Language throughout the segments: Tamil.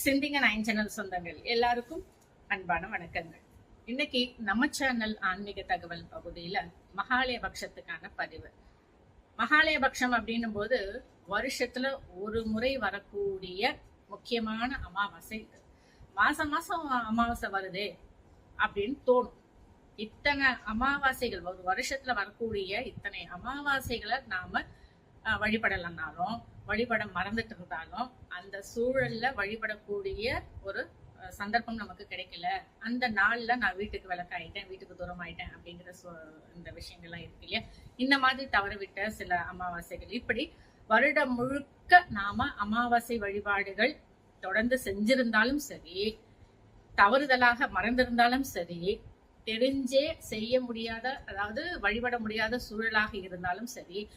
சிந்திங்க நைன் சேனல் சொந்தங்கள் எல்லாருக்கும் அன்பான வணக்கங்கள். இன்னைக்கு நம்ம சேனல் ஆன்மீக தகவல் பகுதியில மகாலய பட்சத்துக்கான பதிவு. மகாலய பட்சம் அப்படின்னும் போது வருஷத்துல ஒரு முறை வரக்கூடிய முக்கியமான அமாவாசை இது. மாசம் மாசம் அமாவாசை வருதே அப்படின்னு தோணும். இத்தனை அமாவாசைகள் ஒரு வருஷத்துல வரக்கூடிய இத்தனை அமாவாசைகளை நாம வழிபடலைன்னாலும் வழிபட மறந்துட்டு இருந்தாலும் அந்த சூழல்ல வழிபடக்கூடிய ஒரு சந்தர்ப்பம் நமக்கு கிடைக்கல. அந்த நாள்ல நான் வீட்டுக்கு விளக்காயிட்டேன் வீட்டுக்கு தூரம் ஆயிட்டேன் அப்படிங்கிற சு- இந்த விஷயங்கள்லாம் இருக்கு இல்லையா? இந்த மாதிரி தவறவிட்ட சில அமாவாசைகள். இப்படி வருடம் முழுக்க நாம அமாவாசை வழிபாடுகள் தொடர்ந்து செஞ்சிருந்தாலும் சரி தவறுதலாக மறந்திருந்தாலும் சரி தெரிஞ்சே செய்ய முடியாத அதாவது வழிபட முடியாத சூழலாக இருந்தாலும் சரி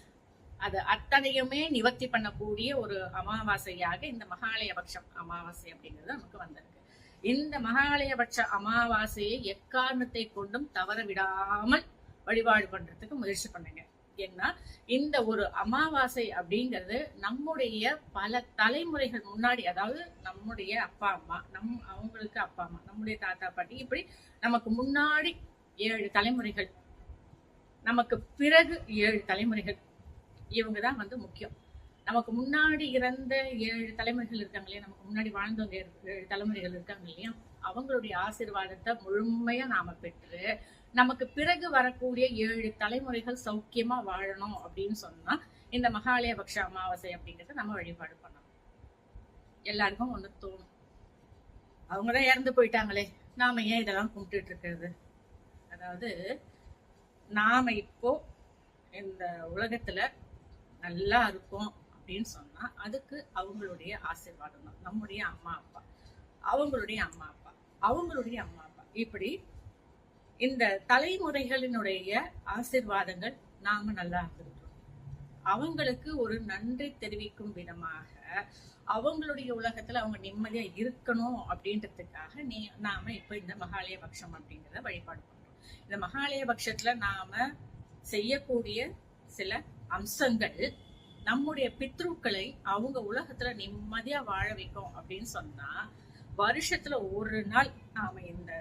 அது அத்தனையுமே நிவர்த்தி பண்ணக்கூடிய ஒரு அமாவாசையாக இந்த மகாலயபட்சம் அமாவாசை அப்படிங்கிறது நமக்கு வந்திருக்கு. இந்த மகாலயபட்ச அமாவாசையை எக்காரணத்தை கொண்டும் தவற விடாமல் வழிபாடு பண்றதுக்கு முயற்சி பண்ணுங்க. ஏன்னா இந்த ஒரு அமாவாசை அப்படிங்கிறது நம்முடைய பல தலைமுறைகள் முன்னாடி அதாவது நம்முடைய அப்பா அம்மா நம் அவங்களுக்கு அப்பா அம்மா நம்முடைய தாத்தா பாட்டி இப்படி நமக்கு முன்னாடி ஏழு தலைமுறைகள் நமக்கு பிறகு ஏழு தலைமுறைகள் இவங்க தான் வந்து முக்கியம். நமக்கு முன்னாடி இறந்த ஏழு தலைமுறைகள் இருக்காங்க இல்லையா? நமக்கு முன்னாடி வாழ்ந்தவங்க ஏழு தலைமுறைகள் இருக்காங்க இல்லையா? அவங்களுடைய ஆசீர்வாதத்தை முழுமையா நாம பெற்று நமக்கு பிறகு வரக்கூடிய ஏழு தலைமுறைகள் சௌக்கியமா வாழணும் அப்படின்னு சொன்னா இந்த மகாலய பக்ஷ அமாவாசை அப்படிங்கறத நம்ம வழிபாடு பண்ணணும். எல்லாருக்கும் ஒண்ணு தோணும். அவங்கதான் இறந்து போயிட்டாங்களே. நாம ஏன் இதெல்லாம் கும்பிட்டுட்டு இருக்கிறது? அதாவது நாம இப்போ இந்த உலகத்துல நல்லா இருக்கும் அப்படின்னு சொன்னா அதுக்கு அவங்களுடைய ஆசீர்வாதம் தான் நம்முடைய அம்மா அப்பா. அவங்களுடைய அம்மா அப்பா. அவங்களுடைய அம்மா அப்பா. இப்படி இந்த தலைமுறைகளினுடைய ஆசிர்வாதங்கள் நாம நல்லா இருந்திருக்கிறோம் அவங்களுக்கு ஒரு நன்றி தெரிவிக்கும் விதமாக அவங்களுடைய உலகத்துல அவங்க நிம்மதியா இருக்கணும் அப்படின்றதுக்காக நீ நாம இப்ப இந்த மகாலய பட்சம் அப்படிங்கிறத வழிபாடு பண்றோம். இந்த மகாலய பட்சத்துல நாம செய்யக்கூடிய சில அம்சங்கள் நம்முடைய பித்ருக்களை அவங்க உலகத்துல நிம்மதியா வாழ வைக்கும் அப்படின்னு சொன்னா வருஷத்துல ஒரு நாள் நாம இந்த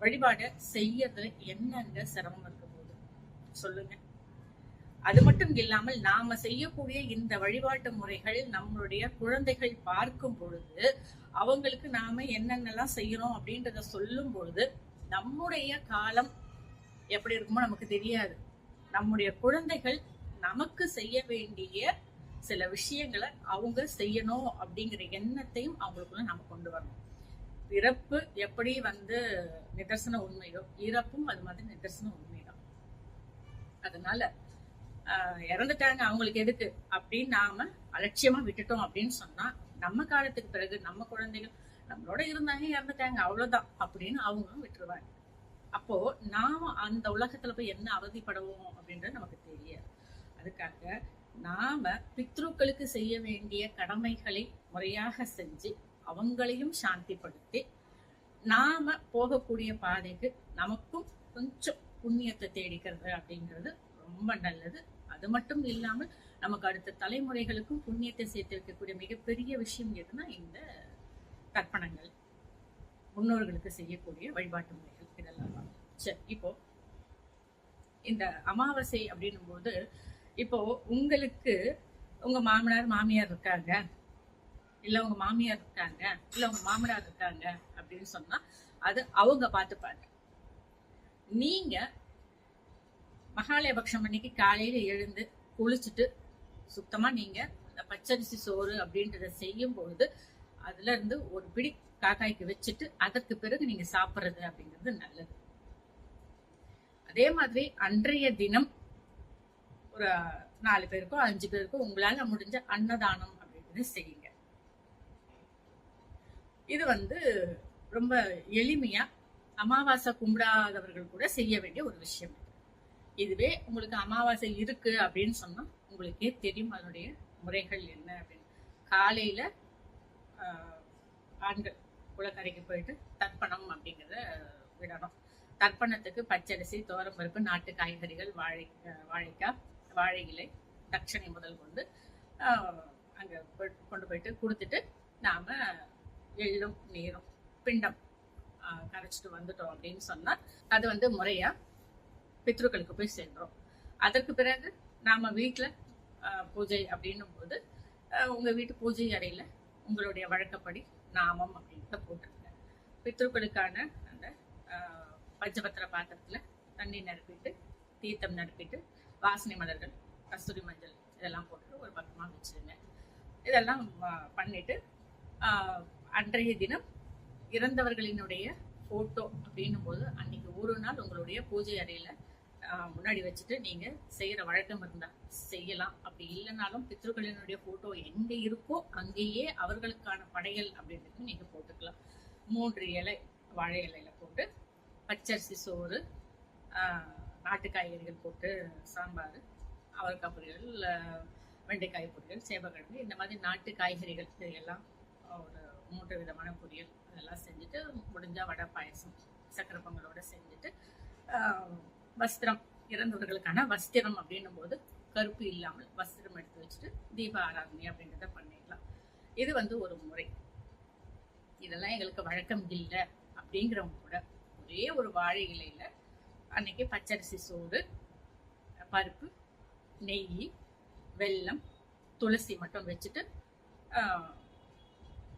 வழிபாடை செய்யறதுல என்னங்க சிரமம் இருக்க போகுது? சொல்லுங்க. அது மட்டும் இல்லாமல் நாம செய்யக்கூடிய இந்த வழிபாட்டு முறைகள் நம்மளுடைய குழந்தைகள் பார்க்கும் பொழுது அவங்களுக்கு நாம என்னென்னலாம் செய்யறோம் அப்படின்றத சொல்லும் பொழுது நம்முடைய காலம் எப்படி இருக்குமோ நமக்கு தெரியாது. நம்முடைய குழந்தைகள் நமக்கு செய்ய வேண்டிய சில விஷயங்களை அவங்க செய்யணும் அப்படிங்கிற எண்ணத்தையும் அவங்களுக்குள்ள நம்ம கொண்டு வரணும். பிறப்பு எப்படி வந்து நிதர்சன உண்மையோ இறப்பும் அது மாதிரி நிதர்சன உண்மைதான். அதனால ஆஹ், இறந்துட்டாங்க அவங்களுக்கு எதுக்கு அப்படின்னு நாம அலட்சியமா விட்டுட்டோம் அப்படின்னு சொன்னா நம்ம காலத்துக்கு பிறகு நம்ம குழந்தைகள் நம்மளோட இருந்தாங்க இறந்துட்டாங்க அவ்வளவுதான் அப்படின்னு அவங்களும் விட்டுருவாங்க. அப்போ நாம அந்த உலகத்துல போய் என்ன அவதிப்படுவோம் அப்படின்றது நமக்கு அதுக்காக நாம பித்ருக்களுக்கு செய்ய வேண்டிய கடமைகளை முறையாக செஞ்சு அவங்களையும் சாந்திப்படுத்தி நாம போகக்கூடிய பாதைக்கு நமக்கும் கொஞ்சம் புண்ணியத்தை தேடிக்கிறது அப்படிங்கிறது ரொம்ப நல்லது. அது மட்டும் இல்லாமல் நமக்கு அடுத்த தலைமுறைகளுக்கும் புண்ணியத்தை சேர்த்து வைக்கக்கூடிய மிகப்பெரிய விஷயம் எதுனா இந்த கற்பனங்கள் முன்னோர்களுக்கு செய்யக்கூடிய வழிபாட்டு முறைகள் இதெல்லாம் சரி இப்போ இந்த அமாவாசை அப்படின்னும் போது இப்போ உங்களுக்கு உங்க மாமனார் மாமியார் இருக்காங்க. இல்ல உங்க மாமியார் இருக்காங்க. இல்ல உங்க மாமனார் இருக்காங்க அப்படின்னு சொன்னா அது அவங்க பார்த்துப்பாங்க நீங்க மகாலயபக்ஷம் அன்னைக்கு காலையில எழுந்து குளிச்சுட்டு சுத்தமா நீங்க அந்த பச்சரிசி சோறு அப்படின்றத செய்யும் பொழுது அதுல இருந்து ஒரு பிடி காக்காய்க்கு வச்சுட்டு அதற்கு பிறகு நீங்க சாப்பிடுறது அப்படிங்கிறது நல்லது. அதே மாதிரி அன்றைய தினம் ஒரு நாலு பேருக்கோ அஞ்சு பேருக்கோ உங்களால முடிஞ்ச அன்னதானம் அப்படின்னு செய்யுங்க. இது வந்து ரொம்ப எளிமையா அமாவாசை கும்பிடாதவர்கள் கூட செய்ய வேண்டிய ஒரு விஷயம் இதுவே உங்களுக்கு அமாவாசை இருக்கு அப்படின்னு சொன்னா உங்களுக்கே தெரியும் அதனுடைய முறைகள் என்ன அப்படின்னு. காலையில ஆஹ், ஆண்கள் குளக்கரைக்கு போயிட்டு தர்ப்பணம் அப்படிங்கிறத விடணும். தர்ப்பணத்துக்கு பச்சரிசி பருப்பு நாட்டு காய்கறிகள் வாழை வாழைக்காய் வாழை இலை தட்சணை முதல் கொண்டு அங்கே கொண்டு போயிட்டு கொடுத்துட்டு நாம் எள்ளும் நீரும் பிண்டம் கரைச்சிட்டு வந்துட்டோம் அப்படின்னு சொன்னால் அது வந்து முறையாக பித்ருக்களுக்கு போய் சென்றோம் அதற்கு பிறகு நாம் வீட்டில் பூஜை அப்படின்னும் போது உங்கள் வீட்டு பூஜை அறையில் உங்களுடைய வழக்கப்படி நாமம் அப்படின்றத போட்டுருங்க பித்ருக்களுக்கான அந்த பஞ்சபத்திர பாத்திரத்தில் தண்ணி நிரப்பிட்டு தீர்த்தம் நிரப்பிட்டு வாசனை மலர்கள் கஸ்தூரி மஞ்சள் இதெல்லாம் போட்டு ஒரு பக்கமாக வச்சுருங்க. இதெல்லாம் பண்ணிட்டு அன்றைய தினம் இறந்தவர்களினுடைய ஃபோட்டோ அப்படின்னும் போது அன்னைக்கு ஒரு நாள் உங்களுடைய பூஜை அறையில் முன்னாடி வச்சுட்டு நீங்கள் செய்கிற வழக்கம் இருந்தால் செய்யலாம். அப்படி இல்லைனாலும் பித்ருக்களினுடைய ஃபோட்டோ எங்கே இருக்கோ அங்கேயே அவர்களுக்கான படையல் அப்படின்றது நீங்கள் போட்டுக்கலாம். மூன்று இலை வாழை இலையில போட்டு பச்சரிசி சோறு நாட்டு காய்கறிகள் போட்டு சாம்பார் அவரைக்காய் பொரியல் வெண்டைக்காய் பொரியல் சேவக்கிழங்கு இந்த மாதிரி நாட்டு காய்கறிகள் இதையெல்லாம் ஒரு மூன்று விதமான பொரியல் அதெல்லாம் செஞ்சுட்டு முடிஞ்சா வடை பாயசம் சக்கரை பொங்கலோட செஞ்சுட்டு வஸ்திரம் இறந்தவர்களுக்கான வஸ்திரம் அப்படின்னும் போது கருப்பு இல்லாமல் வஸ்திரம் எடுத்து வச்சுட்டு தீப ஆராதனை அப்படின்றத பண்ணிடலாம். இது வந்து ஒரு முறை. இதெல்லாம் எங்களுக்கு வழக்கம் இல்லை அப்படிங்கிறவங்க கூட ஒரே ஒரு வாழை இலையில அன்னைக்கு பச்சரிசி சோறு பருப்பு நெய் வெல்லம் துளசி மட்டும் வச்சுட்டு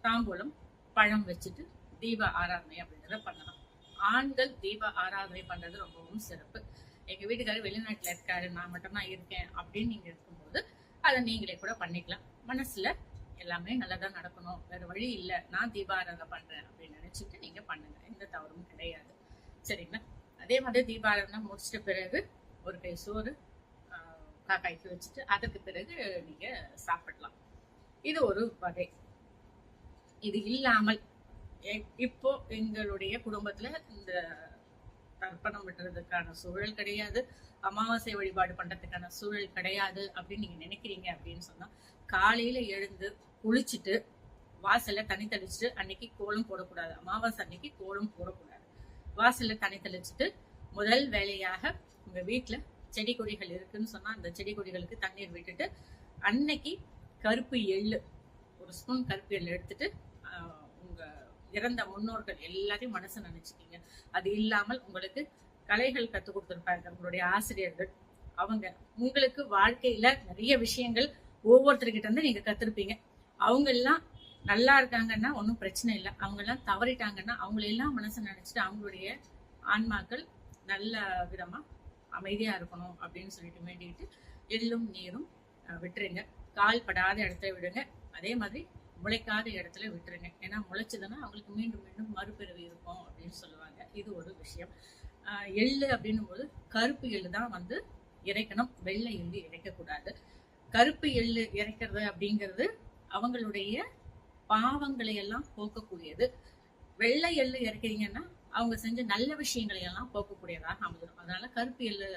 தாம்பூலம் பழம் வச்சுட்டு தீப ஆராதனை அப்படின்றத பண்ணலாம். ஆண்கள் தீப ஆராதனை பண்றது ரொம்பவும் சிறப்பு. எங்க வீட்டுக்காரர் வெளிநாட்டுல இருக்காரு நான் மட்டும்தான் இருக்கேன் அப்படின்னு நீங்க இருக்கும்போது அதை நீங்களே கூட பண்ணிக்கலாம். மனசுல எல்லாமே நல்லதா நடக்கணும். வேற வழி இல்லை. நான் தீபாராதனை பண்றேன் அப்படின்னு நினைச்சிட்டு நீங்க பண்ணுங்க. எந்த தவறும் கிடையாது. சரிங்களா? அதே மாதிரி தீபாராதனை முடிச்சிட்ட பிறகு ஒரு கை சோறு ஆஹ், காக்காய்க்கு வச்சுட்டு அதற்கு பிறகு நீங்க சாப்பிடலாம். இது ஒரு வகை. இது இல்லாமல் எ- இப்போ எங்களுடைய குடும்பத்துல இந்த தர்ப்பணம் விடுறதுக்கான சூழல் கிடையாது. அமாவாசை வழிபாடு பண்றதுக்கான சூழல் கிடையாது அப்படின்னு நீங்க நினைக்கிறீங்க அப்படின்னு சொன்னா காலையில எழுந்து குளிச்சுட்டு வாசல்ல தண்ணி தெளிச்சுட்டு அன்னைக்கு கோலம் போடக்கூடாது. அமாவாசை அன்னைக்கு கோலம் போடக்கூடாது. வாசல்ல தண்ணி தெளிச்சுட்டு முதல் வேலையாக உங்க வீட்டுல செடி கொடிகள் இருக்குன்னு சொன்னா அந்த செடி கொடிகளுக்கு தண்ணீர் விட்டுட்டு அன்னைக்கு கருப்பு எள்ளு ஒரு ஸ்பூன் கருப்பு எள்ளு எடுத்துட்டு உங்கள் உங்க இறந்த முன்னோர்கள் எல்லாரையும் மனசு நினைச்சுக்கீங்க. அது இல்லாமல் உங்களுக்கு கலைகள் கற்றுக் கொடுத்துருப்பாங்க உங்களுடைய ஆசிரியர்கள். அவங்க உங்களுக்கு வாழ்க்கையில நிறைய விஷயங்கள் ஒவ்வொருத்தர்கிட்ட இருந்து நீங்க கத்திருப்பீங்க. அவங்க எல்லாம் நல்லா இருக்காங்கன்னா ஒன்றும் பிரச்சனை இல்லை. அவங்கெல்லாம் தவறிட்டாங்கன்னா அவங்களெல்லாம் மனசு நினச்சிட்டு அவங்களுடைய ஆன்மாக்கள் நல்ல விதமாக அமைதியாக இருக்கணும் அப்படின்னு சொல்லிட்டு வேண்டிக்கிட்டு எள்ளும் நீரும் விட்டுருங்க. கால் படாத இடத்துல விடுங்க. அதே மாதிரி முளைக்காத இடத்துல விட்டுருங்க. ஏன்னா முளைச்சதுன்னா அவங்களுக்கு மீண்டும் மீண்டும் மறுபிறவி இருக்கும் அப்படின்னு சொல்லுவாங்க. இது ஒரு விஷயம். எள்ளு அப்படின்னும் போது கருப்பு எள்ளு தான் வந்து இறைக்கணும். வெள்ளை எள்ளு இறைக்கக்கூடாது. கருப்பு எள்ளு இறைக்கிறது அப்படிங்கிறது அவங்களுடைய பாவங்களை எல்லாம் போக்கக்கூடியது. வெள்ளை எள்ளு இறைக்கிறீங்கன்னா அவங்க செஞ்ச நல்ல விஷயங்களை எல்லாம் போக்கக்கூடியதாக அமைஞ்சிடும் அதனால கருப்பு எள்ளு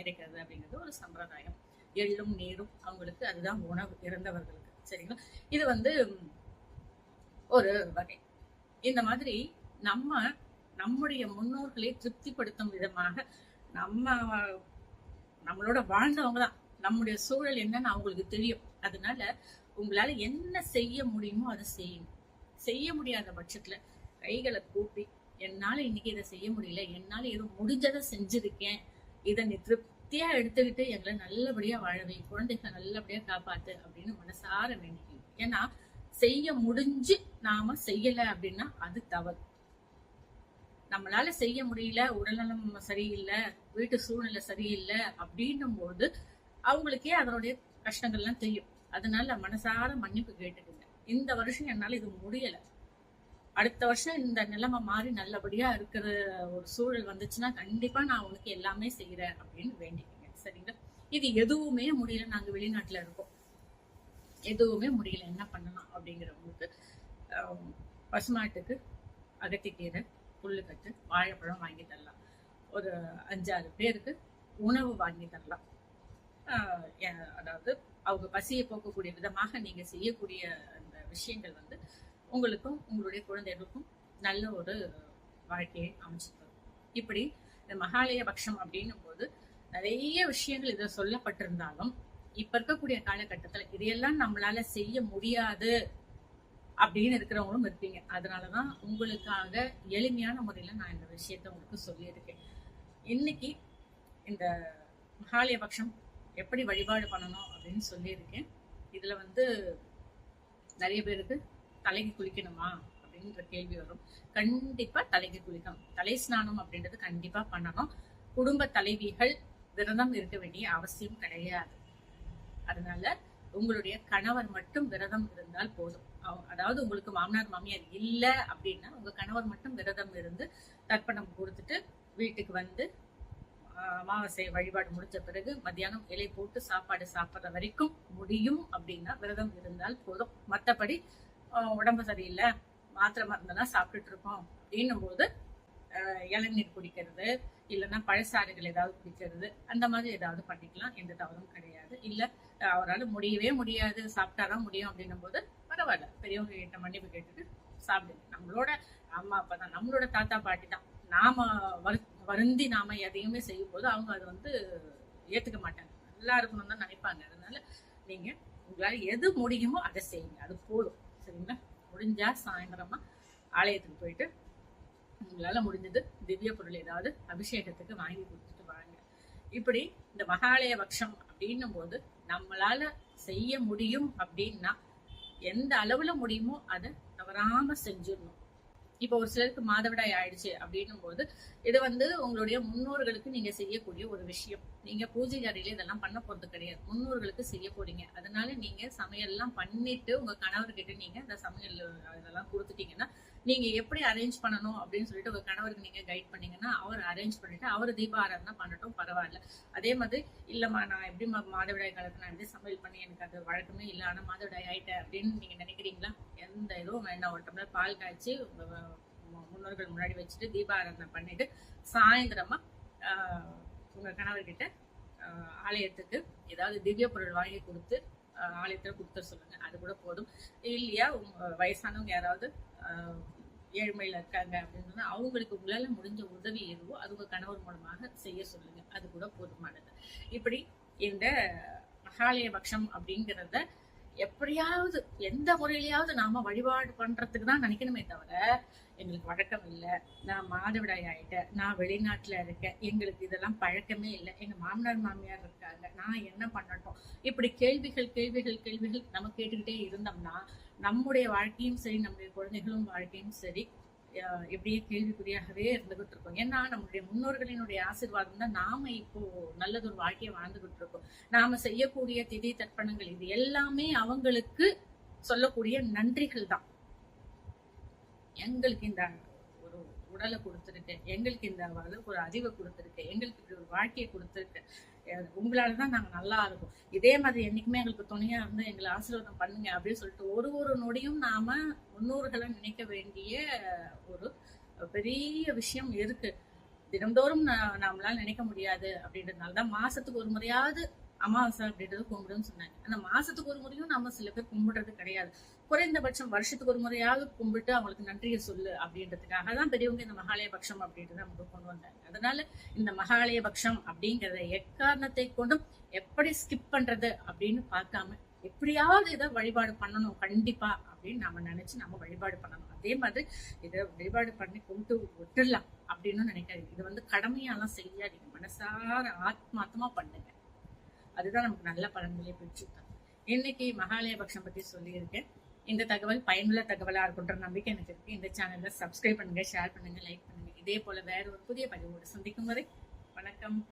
இறைக்கிறது அப்படிங்கிறது ஒரு சம்பிரதாயம். எள்ளும் நீரும் அவங்களுக்கு அதுதான் உணவு இறந்தவர்களுக்கு. சரிங்களா? இது வந்து ஒரு வகை. இந்த மாதிரி நம்ம நம்முடைய முன்னோர்களை திருப்திப்படுத்தும் விதமாக நம்ம நம்மளோட வாழ்ந்தவங்க தான். நம்முடைய சூழல் என்னன்னு அவங்களுக்கு தெரியும். அதனால உங்களால என்ன செய்ய முடியுமோ அதை செய்யுங்க. செய்ய முடியாத பட்சத்துல கைகளை கூப்பி என்னால இன்னைக்கு இதை செய்ய முடியல. என்னால ஏதோ முடிஞ்சதை செஞ்சிருக்கேன். இதை நீ திருப்தியா எடுத்துக்கிட்டு எங்களை நல்லபடியா வாழவை குழந்தைகளை நல்லபடியா காப்பாத்து அப்படின்னு மனசார வேண்டிக்கணும். ஏன்னா செய்ய முடிஞ்சு நாம செய்யல அப்படின்னா அது தவறு. நம்மளால செய்ய முடியல உடல்நலம் சரியில்லை வீட்டு சூழ்நிலை சரியில்லை அப்படின்னும் போது அவங்களுக்கே அதனுடைய கஷ்டங்கள்லாம் தெரியும். அதனால மனசார மன்னிப்பு கேட்டுக்குங்க இந்த வருஷம் என்னால இது முடியல. அடுத்த வருஷம் இந்த நிலைமை மாறி நல்லபடியா இருக்கிற ஒரு சூழல் வந்துச்சுன்னா கண்டிப்பா நான் உனக்கு எல்லாமே செய்யறேன் அப்படின்னு வேண்டிக்கங்க. சரிங்களா? இது எதுவுமே முடியல. நாங்க வெளிநாட்டுல இருக்கோம். எதுவுமே முடியல. என்ன பண்ணலாம் அப்படிங்கிறவங்களுக்கு ஆஹ், பசுமாட்டுக்கு அகத்திக்கீரை புல்லுக்கட்டு வாழைப்பழம் வாங்கி தரலாம். ஒரு அஞ்சாறு பேருக்கு உணவு வாங்கி தரலாம். அதாவது அவங்க பசியை போக்கக்கூடிய விதமாக நீங்க செய்யக்கூடிய அந்த விஷயங்கள் வந்து உங்களுக்கும் உங்களுடைய குழந்தைகளுக்கும் நல்ல ஒரு வாழ்க்கையை அமைச்சு தரும் இப்படி இந்த மகாலய பட்சம் அப்படின்னும் போது நிறைய விஷயங்கள் இதில் சொல்லப்பட்டிருந்தாலும் இப்ப இருக்கக்கூடிய காலகட்டத்துல இதையெல்லாம் நம்மளால செய்ய முடியாது அப்படின்னு இருக்கிறவங்களும் இருப்பீங்க. அதனாலதான் உங்களுக்காக எளிமையான முறையில நான் இந்த விஷயத்த உங்களுக்கு சொல்லியிருக்கேன். இன்னைக்கு இந்த மகாலயபக்ஷம் எப்படி வழிபாடு பண்ணணும் அப்படின்னு சொல்லியிருக்கேன். இதுல வந்து நிறைய பேருக்கு தலைக்கு குளிக்கணுமா அப்படின்ற கேள்வி வரும். கண்டிப்பா தலைக்கு குளிக்கணும். தலை ஸ்நானம் அப்படின்றது கண்டிப்பாக பண்ணணும். குடும்ப தலைவிகள் விரதம் இருக்க வேண்டிய அவசியம் கிடையாது. அதனால உங்களுடைய கணவர் மட்டும் விரதம் இருந்தால் போதும். அதாவது உங்களுக்கு மாமனார் மாமியார் இல்ல அப்படின்னா உங்க கணவர் மட்டும் விரதம் இருந்து தர்ப்பணம் கொடுத்துட்டு வீட்டுக்கு வந்து அமாவாசை வழிபாடு முடிஞ்ச பிறகு மத்தியானம் இலை போட்டு சாப்பாடு சாப்பிட்ற வரைக்கும் முடியும் அப்படின்னா விரதம் இருந்தால் போதும். மத்தபடி ஆஹ், உடம்பு சரியில்லை மாத்திரை மருந்தெல்லாம் சாப்பிட்டுட்டு இருக்கோம் அப்படின்னும் போது ஆஹ், இளநீர் குடிக்கிறது இல்லைன்னா பழசாறுகள் ஏதாவது குடிக்கிறது அந்த மாதிரி ஏதாவது பண்ணிக்கலாம். எந்த தவறும் கிடையாது. இல்ல அவரால் அவரால முடியவே முடியாது சாப்பிட்டாதான் முடியும் அப்படின்னும் போது பரவாயில்ல. பெரியவங்க கிட்ட மன்னிப்பு கேட்டுட்டு சாப்பிடுங்க. நம்மளோட அம்மா அப்பா தான். நம்மளோட தாத்தா பாட்டி தான். நாம வரு- வருந்தி நாம எதையுமே செய்யும் போது அவங்க அதை வந்து ஏத்துக்க மாட்டாங்க. நல்லா இருக்கணும்னு தான் நினைப்பாங்க. அதனால நீங்க உங்களால எது முடியுமோ அதை செய்யுங்க. அது போதும். சரிங்களா? முடிஞ்சா சாயந்தரமா ஆலயத்துக்கு போயிட்டு உங்களால முடிஞ்சது திவ்ய பொருள் ஏதாவது அபிஷேகத்துக்கு வாங்கி கொடுத்துட்டு வாங்க. இப்படி இந்த மகாலய பட்சம் அப்படின்னும் போது நம்மளால செய்ய முடியும் அப்படின்னா எந்த அளவுல முடியுமோ அதை தவறாம செஞ்சிடணும். இப்போ ஒரு சிலருக்கு மாதவிடாய் ஆயிடுச்சு அப்படின்னும் போது இது வந்து உங்களுடைய முன்னோர்களுக்கு நீங்க செய்யக்கூடிய ஒரு விஷயம். நீங்க பூஜை அறையில இதெல்லாம் பண்ண போறது கிடையாது. முன்னோர்களுக்கு செய்ய போறீங்க. அதனால நீங்க சமையல்லாம் பண்ணிட்டு உங்க கணவர்கிட்ட நீங்க அந்த சமையல் இதெல்லாம் கொடுத்துட்டீங்கன்னா நீங்க எப்படி அரேஞ்ச் பண்ணணும் அப்படின்னு சொல்லிட்டு உங்க கணவருக்கு நீங்க கைட் பண்ணீங்கன்னா அவர் அரேஞ்ச் பண்ணிட்டு அவர் தீபாராதனை பண்ணட்டும் பரவாயில்ல. அதே மாதிரி இல்லம்மா நான் எப்படி மா- மாதவிடாய் காலத்துல நான் எப்படி சமையல் பண்ணி எனக்கு அது வழக்கமே இல்லை ஆனா மாதவிடாய் ஆயிட்டேன் அப்படின்னு நீங்க நினைக்கிறீங்களா? எந்த இதுவும் வேண்டாம். ஒரு டம்ளர் பால் காய்ச்சி முன்னோர்கள் முன்னாடி வச்சுட்டு தீபாராதனை பண்ணிட்டு சாயந்தரமா உங்க கணவர்கிட்ட ஆலயத்துக்கு ஏதாவது திவ்ய பொருள் வாங்கி கொடுத்து ஆலயத்துல கொடுத்துட சொல்லுங்க. அது கூட போதும். இல்லையா? உங்க வயசானவங்க யாராவது ஆஹ், ஏழ்மையில இருக்காங்க அப்படின்னு சொன்னா அவங்களுக்கு உங்களால முடிஞ்ச உதவி எதுவோ அது உங்க கணவர் மூலமாக செய்ய சொல்லுங்க. அது கூட போதுமானது. இப்படி இந்த மகாலய பட்சம் அப்படிங்கிறத எப்படியாவது எந்த முறையிலயாவது நாம வழிபாடு பண்றதுக்கு தான் நினைக்கணுமே தவிர எங்களுக்கு வழக்கம் இல்லை. நான் மாதவிடாய் ஆயிட்டேன். நான் வெளிநாட்டுல இருக்கேன். எங்களுக்கு இதெல்லாம் பழக்கமே இல்லை. எங்க மாமனார் மாமியார் இருக்காங்க. நான் என்ன பண்ணட்டும்? இப்படி கேள்விகள் கேள்விகள் கேள்விகள் நம்ம கேட்டுக்கிட்டே இருந்தோம்னா நம்முடைய வாழ்க்கையும் சரி நம்முடைய குழந்தைகளும் வாழ்க்கையும் சரி எப்படியே கேள்விக்குறியாகவே இருந்துகிட்டு இருக்கோம் ஏன்னா நம்மளுடைய முன்னோர்களினுடைய ஆசீர்வாதம் தான் நாம இப்போ நல்லதொரு வாழ்க்கையை வாழ்ந்துகிட்டு இருக்கோம் நாம செய்யக்கூடிய திதி தர்ப்பணங்கள் இது எல்லாமே அவங்களுக்கு சொல்லக்கூடிய நன்றிகள் தான். எங்களுக்கு இந்த ஒரு உடலை கொடுத்துருக்கு எங்களுக்கு இந்த அளவுக்கு ஒரு அறிவை கொடுத்துருக்கு எங்களுக்கு இப்படி ஒரு வாழ்க்கையை கொடுத்துருக்கு. உங்களால தான் நாங்க நல்லா இருக்கோம். இதே மாதிரி என்னைக்குமே எங்களுக்கு துணையா இருந்து எங்களை ஆசீர்வாதம் பண்ணுங்க அப்படின்னு சொல்லிட்டு ஒரு ஒரு நொடியும் நாம முன்னோர்களை நினைக்க வேண்டிய ஒரு பெரிய விஷயம் இருக்கு. தினம்தோறும் நம்மளால நினைக்க முடியாது அப்படின்றதுனால தான் மாசத்துக்கு ஒரு முறையாவது அமாவாசை அப்படின்றது கும்பிடுன்னு சொன்னாங்க. அந்த மாசத்துக்கு ஒரு முறையும் நம்ம சில பேர் கும்பிடுறது கிடையாது. குறைந்தபட்சம் வருஷத்துக்கு ஒரு முறையாவது கும்பிட்டு அவங்களுக்கு நன்றியை சொல்லு அப்படின்றதுக்காக தான் பெரியவங்க இந்த மகாலய பட்சம் அப்படின்றத நமக்கு கொண்டு வந்தாங்க. அதனால இந்த மகாலய பட்சம் அப்படிங்கிறத எக்காரணத்தை கொண்டும் எப்படி ஸ்கிப் பண்றது அப்படின்னு பார்க்காம எப்படியாவது இதை வழிபாடு பண்ணணும் கண்டிப்பா அப்படின்னு நம்ம நினைச்சு நம்ம வழிபாடு பண்ணணும். அதே மாதிரி இதை வழிபாடு பண்ணி கொண்டு விட்டுடலாம் அப்படின்னு நினைக்காதீங்க. இது வந்து கடமையாலாம் செய்யாதீங்க. மனசார ஆத்மாத்தமா பண்ணுங்க. அதுதான் நமக்கு நல்ல பலன்களை பெற்று இன்னைக்கு மகாலய பக்ஷம் பத்தி சொல்லியிருக்கேன். இந்த தகவல் பயனுள்ள தகவலா இருக்குன்ற நம்பிக்கை எனக்கு இருக்கு. இந்த சேனல்ல சப்ஸ்கிரைப் பண்ணுங்க ஷேர் பண்ணுங்க லைக் பண்ணுங்க. இதே போல வேற ஒரு புதிய பதிவோடு சந்திக்கும் வரை வணக்கம்.